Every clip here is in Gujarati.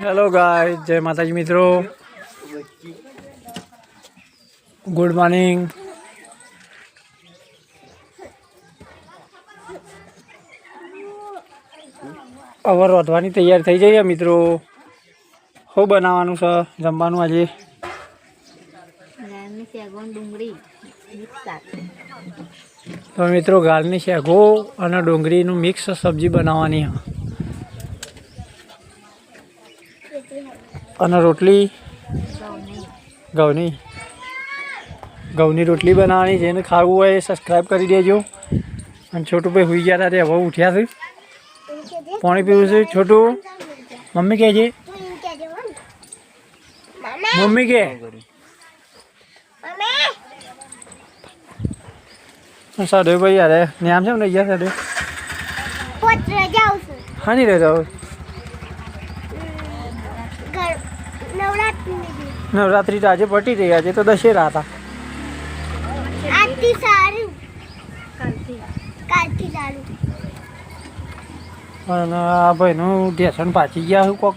હેલો ગાય જય માતાજી મિત્રો. ગુડ મોર્નિંગ અવર વધવાની તૈયાર થઈ જઈએ મિત્રો. શું બનાવવાનું છે? જમવાનું આજે? તો મિત્રો ગાલની શેગો અને ડુંગળીનું મિક્સ સબ્જી બનાવવાની છે. અને રોટલી ઘઉંની. ઘઉંની રોટલી બનાવવાની જેને ખાવું હોય એ સબસ્ક્રાઈબ કરી દેજો. અને છોટું ભાઈ હુઈ ગયા હતા હવે ઉઠ્યા છે. પાણી પીવું છે છોટું. મમ્મી કહે છે? મમ્મી કે? સાડે ભાઈ યાર નામ છે ને ગયા સાડે છું. હા નહીં રહેતા નવરાત્રી તો આજે પટી રહી આજે તો દશેરા હતા. આજથી સારું. કાલથી. સારું. અને આ ભાઈનું ઢેસણ પાછી ગયા છે કોક.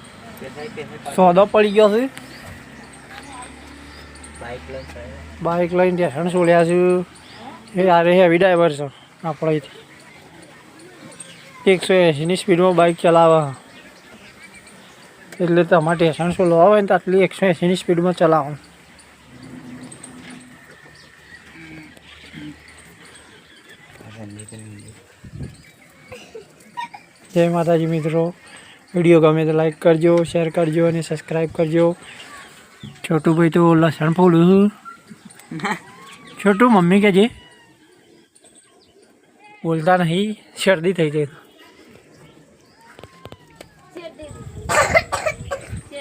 સોદો પડી ગયો છે. બાઇક લઈને ઢેસણ છોડ્યા છે. એ આરે હેવી ડ્રાઈવર છે આપણે એકસો એંશીની સ્પીડમાં બાઇક ચલાવે. છે. એટલે તમારે ઢેસણ સોલો આવે ને તો આટલી એકસો એંસીની સ્પીડમાં ચલાવો જય માતાજી મિત્રો. વીડિયો ગમે તો લાઈક કરજો શેર કરજો અને સબસ્ક્રાઈબ કરજો. છોટું ભાઈ તો લસણ ફોડું છું. છોટું મમ્મી કે જે બોલતા નહીં શરદી થઈ જાય.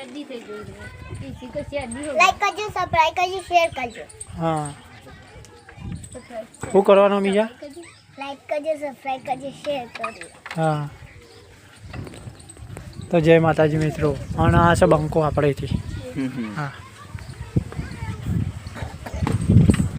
શેરડી થઈ ગઈ છે. ઈસી તો શેરડી હો લાઈક કરજો સબસ્ક્રાઇબ કરજો શેર કરજો. હા. શું કરવાનો બીજા? લાઈક કરજો. સબસ્ક્રાઇબ કરજો શેર કરજો હા. તો જય માતાજી મિત્રો. અને આ છે બંકો આપણેથી હા.